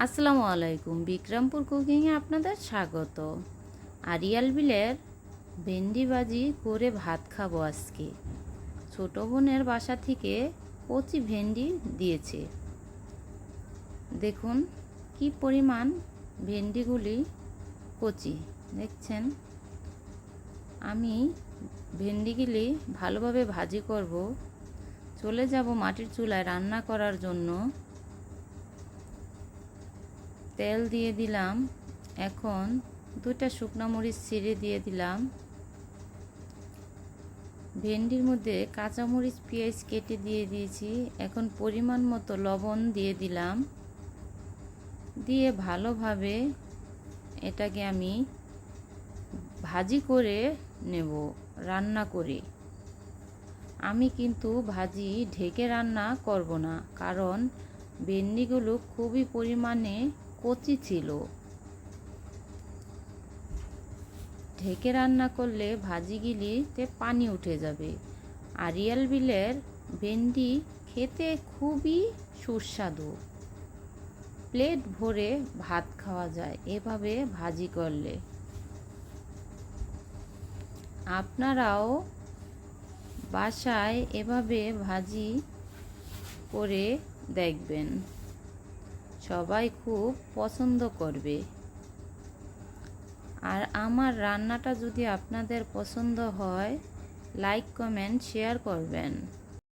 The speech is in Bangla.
আসসালামু আলাইকুম, বিক্রমপুর কুকিংয়ে আপনাদের স্বাগত। আরিয়াল বিলের ভেন্ডি ভাজি করে ভাত খাব আজকে। ছোট বোনের বাসা থেকে কচি ভেন্ডি দিয়েছে। দেখুন কি পরিমাণ ভেন্ডিগুলি কচি। দেখছেন? আমি ভেন্ডিগুলি ভালোভাবে ভাজি করব। চলে যাব মাটির চুলায় রান্না করার জন্য। তেল দিয়ে দিলাম। এখন দুটা শুকনো মরিচ ছিঁড়ে দিয়ে দিলাম। ভেন্ডির মধ্যে কাঁচামরিচ পেঁয়াজ কেটে দিয়ে দিয়েছি। এখন পরিমাণ মতো লবণ দিয়ে দিলাম। দিয়ে ভালোভাবে এটাকে আমি ভাজি করে নেব, রান্না করে। আমি কিন্তু ভাজি, ঢেকে রান্না করব না, কারণ ভেন্ডিগুলো খুবই পরিমাণে কচি ছিল। ঢেকে রান্না করলে ভাজিগুলিতে পানি উঠে যাবে। আরিয়াল বিলের ভেন্ডি খেতে খুবই সুস্বাদু। প্লেট ভরে ভাত খাওয়া যায়, এভাবে ভাজি করলে। আপনারাও বাসায় এভাবে ভাজি করে দেখবেন। সবাই খুব পছন্দ করবে। আর আমার রান্নাটা যদি আপনাদের পছন্দ হয় লাইক কমেন্ট শেয়ার করবেন।